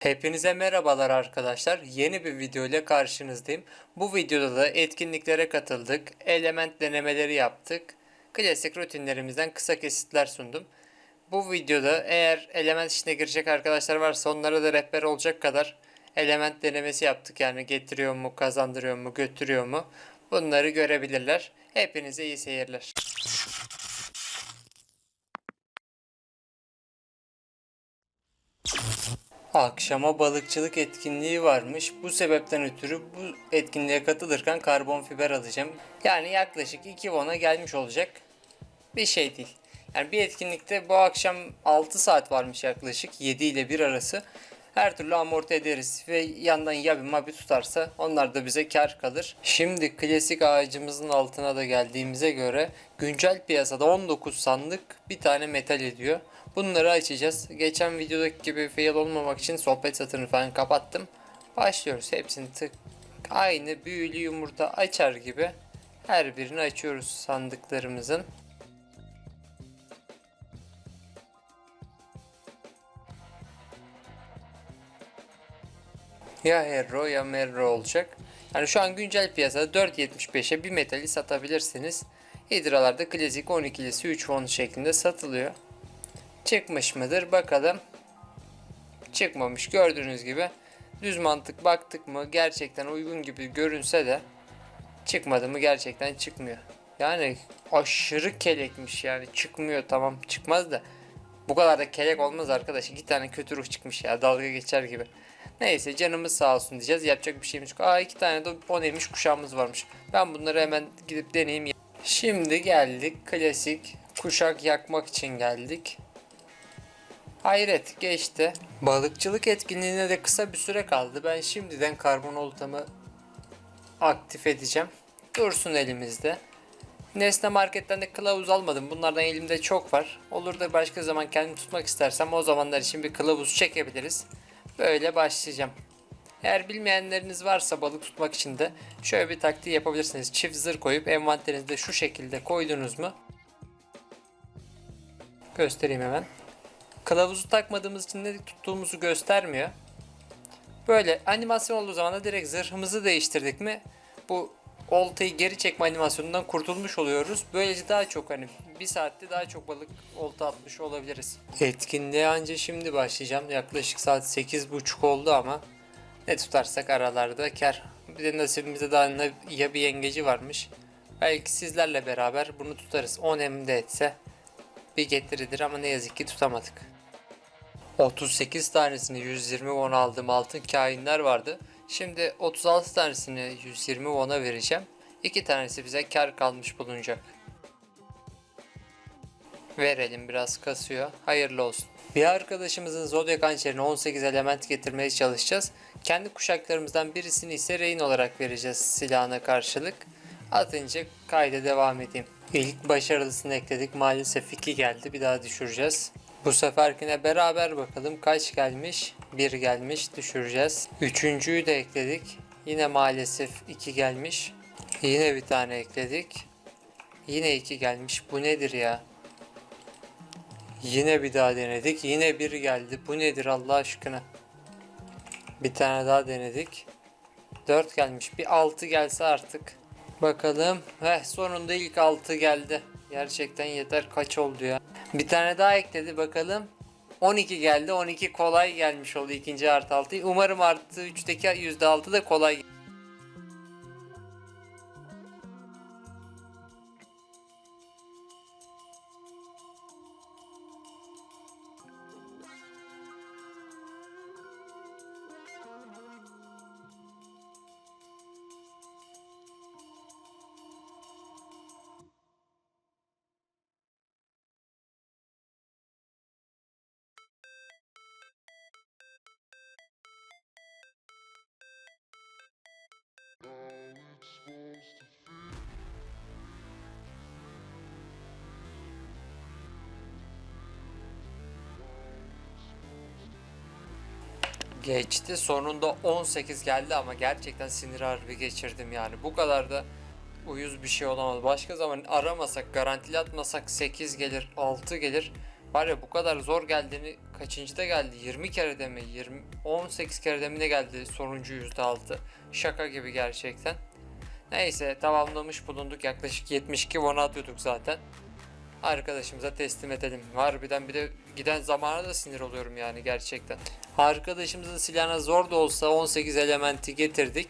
Hepinize merhabalar arkadaşlar. Yeni bir video ile karşınızdayım. Bu videoda da etkinliklere katıldık. Element denemeleri yaptık. Klasik rutinlerimizden kısa kesitler sundum. Bu videoda eğer element işine girecek arkadaşlar varsa onlara da rehber olacak kadar element denemesi yaptık. Yani getiriyor mu, kazandırıyor mu, götürüyor mu? Bunları görebilirler. Hepinize iyi seyirler. Akşama balıkçılık etkinliği varmış. Bu sebepten ötürü bu etkinliğe katılırken karbon fiber alacağım. Yani yaklaşık 2 won'a gelmiş olacak. Bir şey değil. Yani bir etkinlikte bu akşam 6 saat varmış yaklaşık 7 ile 1 arası. Her türlü amorti ederiz ve yandan ya bir mabi tutarsa onlar da bize kar kalır. Şimdi klasik ağacımızın altına da geldiğimize göre güncel piyasada 19 sandık bir tane metal ediyor. Bunları açacağız. Geçen videodaki gibi fail olmamak için sohbet satırını falan kapattım. Başlıyoruz. Hepsini tık aynı büyülü yumurta açar gibi her birini açıyoruz sandıklarımızın. Ya Herro ya Merro olacak. Yani şu an güncel piyasada 4.75'e bir metali satabilirsiniz. Hidralarda klasik 12'lisi 3 won şeklinde satılıyor. Çıkmış mıdır bakalım. Çıkmamış gördüğünüz gibi. Düz mantık baktık mı gerçekten uygun gibi görünse de çıkmadı mı gerçekten çıkmıyor. Yani aşırı kelekmiş yani çıkmıyor tamam çıkmaz da bu kadar da kelek olmaz arkadaş. İki tane kötü ruh çıkmış ya dalga geçer gibi. Neyse canımız sağ olsun diyeceğiz. Yapacak bir şeyimiz yok. Aa iki tane de boneymiş kuşağımız varmış. Ben bunları hemen gidip deneyeyim. Şimdi geldik klasik kuşak yakmak için geldik. Hayret geçti. Balıkçılık etkinliğine de kısa bir süre kaldı. Ben şimdiden karbon oltamı aktif edeceğim. Dursun elimizde. Nesne marketten de kılavuz almadım. Bunlardan elimde çok var. Olur da başka zaman kendim tutmak istersem o zamanlar için bir kılavuz çekebiliriz. Böyle başlayacağım. Eğer bilmeyenleriniz varsa balık tutmak için de şöyle bir taktiği yapabilirsiniz. Çift zır koyup envanterinizde şu şekilde koydunuz mu? Göstereyim hemen. Kılavuzu takmadığımız için ne tuttuğumuzu göstermiyor. Böyle animasyon olduğu zaman da direkt zırhımızı değiştirdik mi bu oltayı geri çekme animasyonundan kurtulmuş oluyoruz. Böylece daha çok hani bir saatte daha çok balık olta atmış olabiliriz. Etkinliğe anca şimdi başlayacağım. Yaklaşık saat 8.30 oldu ama ne tutarsak aralarda kar. Bir de nasibimizde daha ya bir yengeci varmış. Belki sizlerle beraber bunu tutarız. 10 emde etse bir getiridir ama ne yazık ki tutamadık. 38 tanesini 120 won aldığım altın kainler vardı. Şimdi 36 tanesini 120 won'a vereceğim. 2 tanesi bize kar kalmış bulunacak. Verelim biraz kasıyor. Hayırlı olsun. Bir arkadaşımızın Zodiac hançerine 18 element getirmeye çalışacağız. Kendi kuşaklarımızdan birisini ise rehin olarak vereceğiz silahına karşılık. Atınca kayda devam edeyim. İlk başarılısını ekledik. Maalesef 2 geldi. Bir daha düşüreceğiz. Bu seferkine beraber bakalım kaç gelmiş? 1 gelmiş düşüreceğiz. Üçüncüyü de ekledik. Yine maalesef 2 gelmiş. Yine bir tane ekledik. Yine 2 gelmiş. Bu nedir ya? Yine bir daha denedik. Yine bir geldi. Bu nedir Allah aşkına? Bir tane daha denedik. 4 gelmiş. Bir 6 gelse artık. Bakalım. Heh sonunda ilk 6 geldi. Gerçekten yeter kaç oldu ya. Bir tane daha ekledi bakalım. 12 geldi. 12 kolay gelmiş oldu ikinci artı 6. Umarım artı 3'teki %6 da kolay Geçti. Sonunda 18 geldi ama gerçekten sinir harbi geçirdim yani. Bu kadar da uyuz bir şey olamaz. Başka zaman aramasak, garantili atmasak 8 gelir, 6 gelir. Var ya bu kadar zor geldiğini kaçıncı da geldi? 20 kere de mi? 20, 18 kere de mi ne geldi sonuncu %6? Şaka gibi gerçekten. Neyse tamamlamış bulunduk. Yaklaşık 72 won atıyorduk zaten. Arkadaşımıza teslim edelim. Harbiden bir de giden zamana da sinir oluyorum yani gerçekten. Arkadaşımızın silahına zor da olsa 18 elementi getirdik.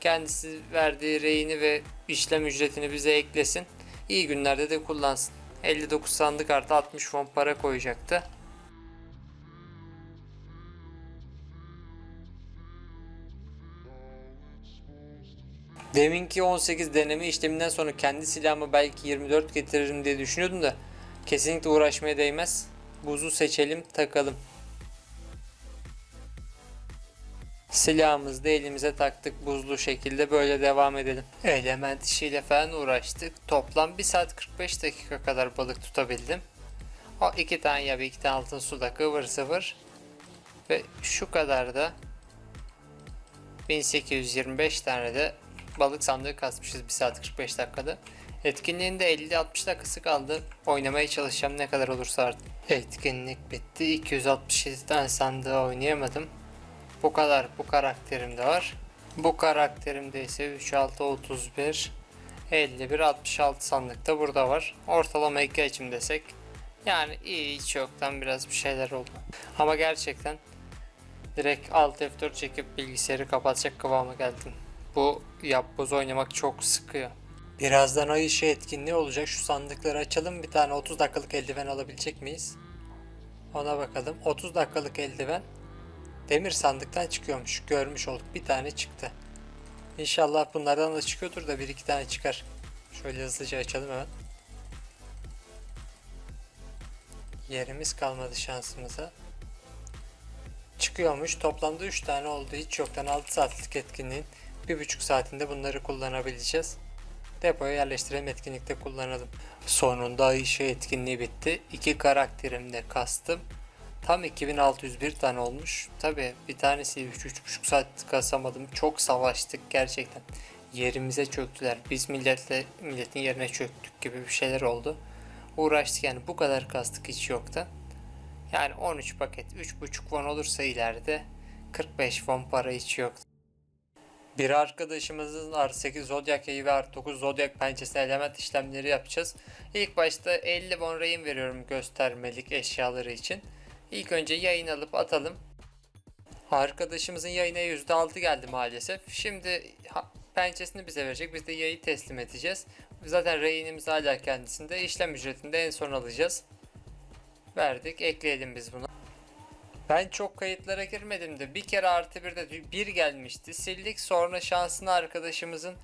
Kendisi verdiği reyini ve işlem ücretini bize eklesin. İyi günlerde de kullansın. 59 sandık artı 60 fon para koyacaktı. Deminki 18 deneme işleminden sonra kendi silahımı belki 24 getiririm diye düşünüyordum da kesinlikle uğraşmaya değmez. Buzu seçelim takalım. Silahımızı da elimize taktık buzlu şekilde böyle devam edelim. Element işiyle falan uğraştık. Toplam 1 saat 45 dakika kadar balık tutabildim. O iki tane ya iki tane altın suda kıvır sıvır. Ve şu kadar da 1825 tane de balık sandığı kasmışız 1 saat 45 dakikada. Etkinliğinde 50-60 dakikası kaldı. Oynamaya çalışacağım ne kadar olursa artık. Etkinlik bitti. 267 tane sandığı oynayamadım. Bu kadar bu karakterimde var. Bu karakterimde ise 3 6 31 51 66 sandıkta burada var. Ortalama 2 açım desek. Yani iyi hiç yoktan biraz bir şeyler oldu. Ama gerçekten direkt Alt F4 çekip bilgisayarı kapatacak kıvama geldim. Bu yapboz oynamak çok sıkıyor. Birazdan ay işi etkinliği olacak. Şu sandıkları açalım. Bir tane 30 dakikalık eldiven alabilecek miyiz? Ona bakalım. 30 dakikalık eldiven demir sandıktan çıkıyormuş. Görmüş olduk. Bir tane çıktı. İnşallah bunlardan da çıkıyordur da bir iki tane çıkar. Şöyle hızlıca açalım hemen. Yerimiz kalmadı şansımıza. Çıkıyormuş. Toplamda 3 tane oldu. Hiç yoktan 6 saatlik etkinliğin 1,5 saatinde bunları kullanabileceğiz. Depoya yerleştirelim etkinlikte kullanalım. Sonunda Ayşe etkinliği bitti. İki karakterim de kastım. Tam 2601 tane olmuş. Tabi bir tanesi 3-3,5 saat kasamadım. Çok savaştık gerçekten. Yerimize çöktüler. Biz milletle milletin yerine çöktük gibi bir şeyler oldu. Uğraştık yani bu kadar kastık hiç yoktu. Yani 13 paket 3,5 won olursa ileride 45 won para hiç yoktu. Bir arkadaşımızın R8 Zodiac yayı ve R9 Zodiac pençesine element işlemleri yapacağız. İlk başta 50 won rehin veriyorum göstermelik eşyaları için. İlk önce yayın alıp atalım. Arkadaşımızın yayına %6 geldi maalesef. Şimdi pençesini bize verecek. Biz de yayı teslim edeceğiz. Zaten rehinimiz hala kendisinde. İşlem ücretini de en son alacağız. Verdik. Ekleyelim biz bunu. Ben çok kayıtlara girmedim de bir kere artı bir de bir gelmişti. Sildik sonra şansına arkadaşımızın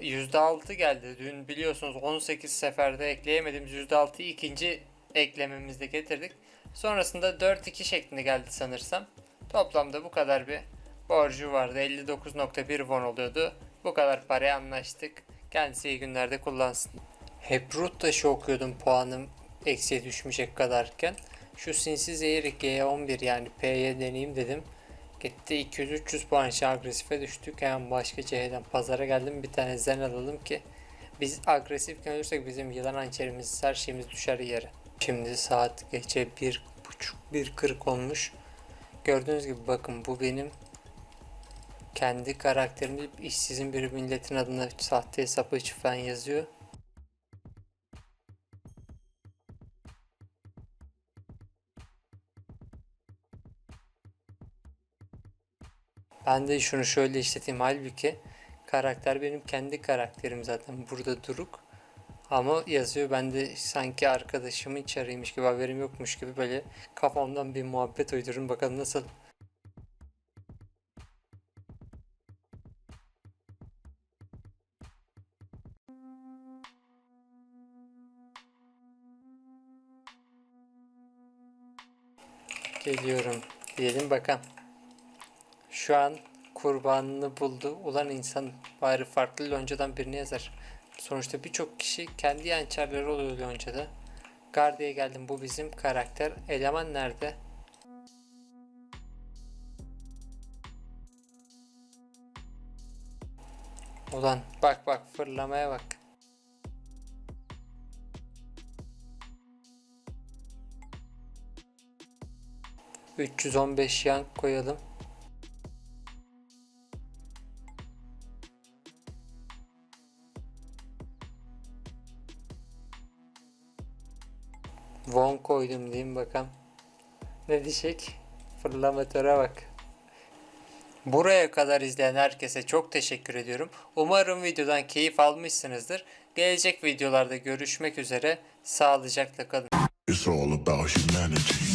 %6 geldi. Dün biliyorsunuz 18 seferde ekleyemediğimiz %6'yı ikinci eklememizde getirdik. Sonrasında 4-2 şeklinde geldi sanırsam. Toplamda bu kadar bir borcu vardı. 59.1 won oluyordu. Bu kadar paraya anlaştık. Kendisi iyi günlerde kullansın. Hep root taşı okuyordum puanım eksiye düşmeyecek kadarken. Şu sinsi zehir G11 yani P'ye deneyeyim dedim. Gitti 200-300 puan için agresife düştük. Hemen başka C'den pazara geldim. Bir tane zen alalım ki biz agresifken olursak bizim yılan hançerimiz her şeyimiz düşer yere. Şimdi saat gece 1.30-1.40 olmuş. Gördüğünüz gibi bakın bu benim kendi karakterimde işsizin bir milletin adına sahte hesap falan yazıyor. Ben de şunu şöyle işleteyim halbuki karakter benim kendi karakterim zaten burada duruk. Ama yazıyor ben de sanki arkadaşımın içeriymiş gibi haberim yokmuş gibi böyle kafamdan bir muhabbet uydururum bakalım nasıl. Geliyorum diyelim bakalım. Şu an kurbanını buldu. Ulan insan bari farklı loncadan birini yazar. Sonuçta birçok kişi kendi yançerleri oluyor loncada. Gardi'ye geldim bu bizim karakter. Eleman nerede? Ulan bak bak fırlamaya bak. 315 yank koyalım. Koydum diyeyim bakalım. Ne diyecek? Fırlamatöre bak. Buraya kadar izleyen herkese çok teşekkür ediyorum. Umarım videodan keyif almışsınızdır. Gelecek videolarda görüşmek üzere. Sağlıcakla kalın. It's all about humanity.